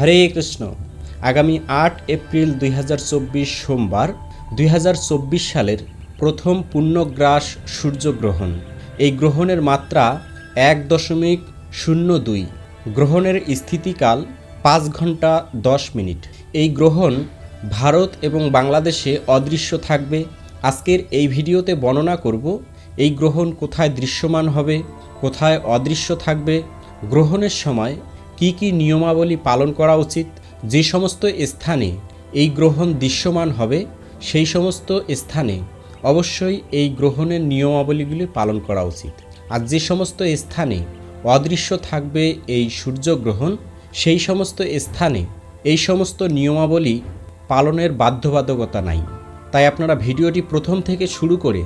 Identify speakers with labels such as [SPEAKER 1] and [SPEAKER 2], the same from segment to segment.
[SPEAKER 1] হরে কৃষ্ণ। আগামী আট এপ্রিল দুই হাজার চব্বিশ সোমবার দুই হাজার চব্বিশ সালের প্রথম পূর্ণগ্রাস সূর্যগ্রহণ। এই গ্রহণের মাত্রা এক দশমিক শূন্য দুই। গ্রহণের স্থিতিকাল পাঁচ ঘণ্টা দশ মিনিট। এই গ্রহণ ভারত এবং বাংলাদেশে অদৃশ্য থাকবে। আজকের এই ভিডিওতে বর্ণনা করব, এই গ্রহণ কোথায় দৃশ্যমান হবে, কোথায় অদৃশ্য থাকবে। গ্রহণের সময় কি কি নিয়মাবলী পালন করা উচিত, যে সমস্ত স্থানে এই গ্রহণ দৃশ্যমান হবে, সেই সমস্ত স্থানে অবশ্যই এই গ্রহণের নিয়মাবলীগুলি পালন করা উচিত। আর যে সমস্ত স্থানে অদৃশ্য থাকবে এই সূর্যগ্রহণ, সেই সমস্ত স্থানে এই সমস্ত নিয়মাবলী পালনের বাধ্যবাধকতা নাই। তাই আপনারা ভিডিওটি প্রথম থেকে শুরু করে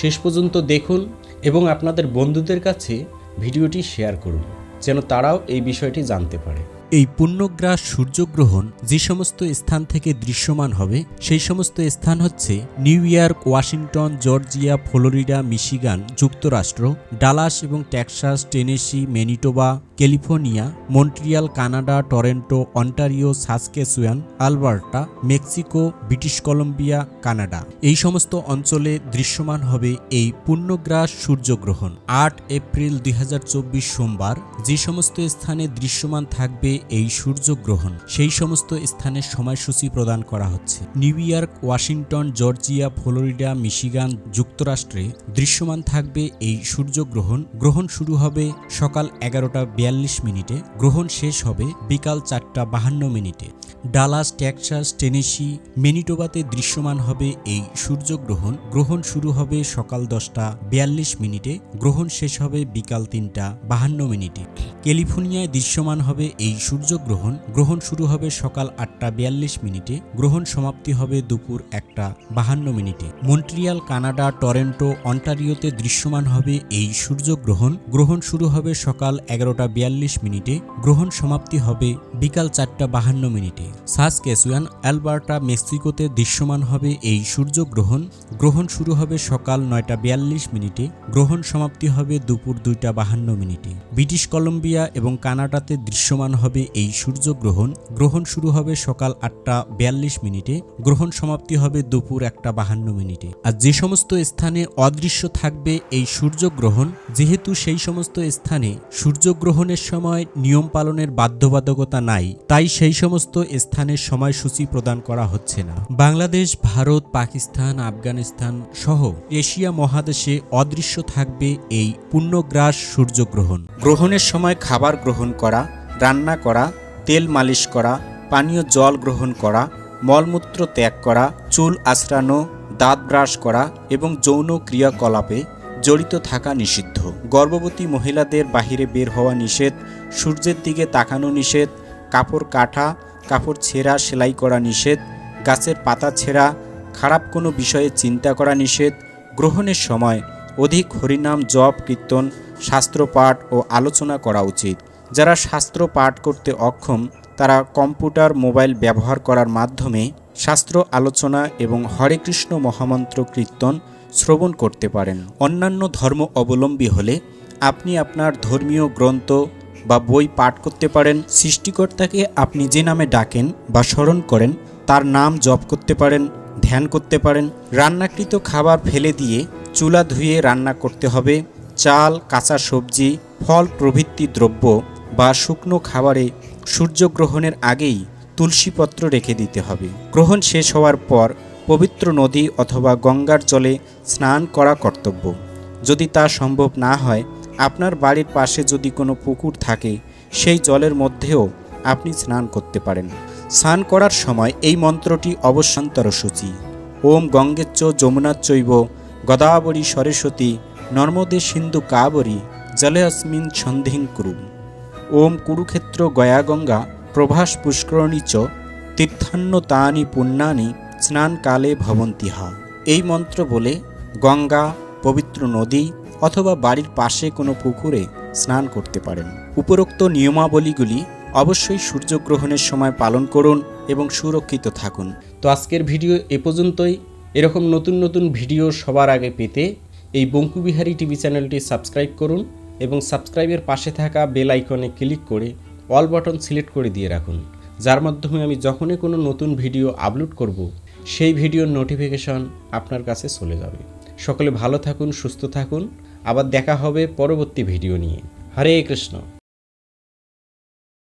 [SPEAKER 1] শেষ পর্যন্ত দেখুন এবং আপনাদের বন্ধুদের কাছে ভিডিওটি শেয়ার করুন। যেন তারাও এই বিষয়টি জানতে পারে। এই পূর্ণগ্রাস সূর্যগ্রহণ যে সমস্ত স্থান থেকে দৃশ্যমান হবে, সেই সমস্ত স্থান হচ্ছে New York, Washington, Georgia, Florida, Michigan, যুক্তরাষ্ট্র, ডালাস এবং Texas, Tennessee, Manitoba, California, Montreal, Canada, Toronto, Ontario, Saskatchewan, Alberta, Mexico, British Columbia, Canada. এই সমস্ত অঞ্চলে দৃশ্যমান হবে এই পূর্ণগ্রাস সূর্যগ্রহণ। আট এপ্রিল দুই হাজার চব্বিশ সোমবার যে সমস্ত স্থানে দৃশ্যমান থাকবে এই সূর্যগ্রহণ। সেই সমস্ত স্থানের সময়সূচি প্রদান করা হচ্ছে। New York, Washington, Georgia, Florida, Michigan যুক্তরাষ্ট্রে দৃশ্যমান থাকবে এই সূর্যগ্রহণ। গ্রহণ শুরু হবে সকাল এগারোটা বিয়াল্লিশ মিনিটে। গ্রহণ শেষ হবে বিকাল চারটা বাহান্ন মিনিটে। ডালাস, টেক্সাস, টেনেসি, মেনিটোবাতে দৃশ্যমান হবে এই সূর্যগ্রহণ। গ্রহণ শুরু হবে সকাল দশটা বিয়াল্লিশ মিনিটে। গ্রহণ শেষ হবে বিকাল তিনটা বাহান্ন মিনিটে। ক্যালিফোর্নিয়ায় দৃশ্যমান হবে এই সূর্যগ্রহণ, গ্রহণ শুরু হবে সকাল আটটা বিয়াল্লিশ মিনিটে, গ্রহণ সমাপ্তি হবে দুপুর একটা বাহান্ন মিনিটে। মন্ট্রিয়াল, কানাডা, টরেন্টো, অন্টারিওতে দৃশ্যমান হবে এই সূর্যগ্রহণ। গ্রহণ শুরু হবে সকাল এগারোটা বিয়াল্লিশ মিনিটে, গ্রহণ সমাপ্তি হবে বিকাল চারটা বাহান্ন মিনিটে। সাস ক্যাসুয়ান অ্যালবার্টা, মেক্সিকোতে দৃশ্যমান হবে এই সূর্যগ্রহণ। গ্রহণ শুরু হবে সকাল নয়টা বিয়াল্লিশ মিনিটে, গ্রহণ সমাপ্তি হবে দুপুর দুইটা বাহান্ন মিনিটে। ব্রিটিশ কলম্বিয়া এবং কানাডাতে দৃশ্যমান হবে এই সূর্যগ্রহণ গ্রহণ শুরু হবে সকাল আটটা বিয়াল্লিশ মিনিটে, গ্রহণ সমাপ্তি হবে দুপুর একটা বাহান্ন মিনিটে। আর যে সমস্ত স্থানে অদৃশ্য থাকবে এই সূর্যগ্রহণ, যেহেতু সেই সমস্ত স্থানে সূর্যগ্রহণের সময় নিয়ম পালনের বাধ্যবাধকতা নাই, তাই সেই সমস্ত স্থানের সময়সূচি প্রদান করা হচ্ছে না। বাংলাদেশ, ভারত, পাকিস্তান, আফগানিস্তান সহ এশিয়া মহাদেশে অদৃশ্য থাকবে এই পূর্ণগ্রাস সূর্যগ্রহণ। গ্রহণের সময় খাবার গ্রহণ করা রান্না করা, তেল মালিশ করা, পানীয় জল গ্রহণ করা, মলমূত্র ত্যাগ করা, চুল আঁচড়ানো দাঁত ব্রাশ করা এবং যৌন ক্রিয়াকলাপে জড়িত থাকা নিষিদ্ধ। গর্ভবতী মহিলাদের বাহিরে বের হওয়া নিষেধ, সূর্যের দিকে তাকানো নিষেধ, কাপড় কাটা, কাপড় ছেঁড়া, সেলাই করা নিষেধ, গাছের পাতা ছেঁড়া, খারাপ কোনো বিষয়ে চিন্তা করা নিষেধ, গ্রহণের সময় অধিক হরিনাম, জপ, কীর্তন, শাস্ত্রপাঠ ও আলোচনা করা উচিত। যারা শাস্ত্র পাঠ করতে অক্ষম, তারা কম্পিউটার, মোবাইল ব্যবহার করার মাধ্যমে শাস্ত্র আলোচনা এবং হরে কৃষ্ণ মহামন্ত্র কীর্তন শ্রবণ করতে পারেন। অন্যান্য ধর্ম অবলম্বী হলে আপনি আপনার ধর্মীয় গ্রন্থ বা বই পাঠ করতে পারেন। সৃষ্টিকর্তাকে আপনি যে নামে ডাকেন বা স্মরণ করেন, তার নাম জপ করতে পারেন, ধ্যান করতে পারেন। রান্নাকৃত খাবার ফেলে দিয়ে চুলা ধুয়ে রান্না করতে হবে। চাল, কাঁচা সবজি, ফল প্রভৃতি দ্রব্য বা শুকনো খাবারে সূর্যগ্রহণের আগেই তুলসীপত্র রেখে দিতে হবে। গ্রহণ শেষ হওয়ার পর পবিত্র নদী অথবা গঙ্গার জলে স্নান করা কর্তব্য। যদি তা সম্ভব না হয়, আপনার বাড়ির পাশে যদি কোনো পুকুর থাকে, সেই জলের মধ্যেও আপনি স্নান করতে পারেন। স্নান করার সময় এই মন্ত্রটি অবশ্যান্তর সূচি। ওম গঙ্গেচ্চ যমুনাচ্চৈব গদাবরী সরস্বতী নর্মদে সিন্ধু কাবরী জলে অস্মিন সন্ধিং কুরু। ওম কুরুক্ষেত্র গয়াগঙ্গা প্রভাস পুষ্করণী চ তীর্থান্য তানি পুণ্যানি স্নানকালে ভবন্তিহা। এই মন্ত্র বলে গঙ্গা, পবিত্র নদী অথবা বাড়ির পাশে কোনো পুকুরে স্নান করতে পারেন। উপরোক্ত নিয়মাবলীগুলি অবশ্যই সূর্যগ্রহণের সময় পালন করুন এবং সুরক্ষিত থাকুন। তো আজকের ভিডিও এ পর্যন্তই। এরকম নতুন নতুন ভিডিও সবার আগে পেতে এই বঙ্কুবিহারী টিভি চ্যানেলটি সাবস্ক্রাইব করুন। এবং সাবস্ক্রাইবের পাশে থাকা বেল আইকনে ক্লিক করে অল বাটন সিলেক্ট করে দিয়ে রাখুন, যার মাধ্যমে আমি যখনই কোনো নতুন ভিডিও আপলোড করব, সেই ভিডিওর নোটিফিকেশন আপনার কাছে চলে যাবে। সকলে ভালো থাকুন, সুস্থ থাকুন। আবার দেখা হবে পরবর্তী ভিডিও নিয়ে। হরে কৃষ্ণ।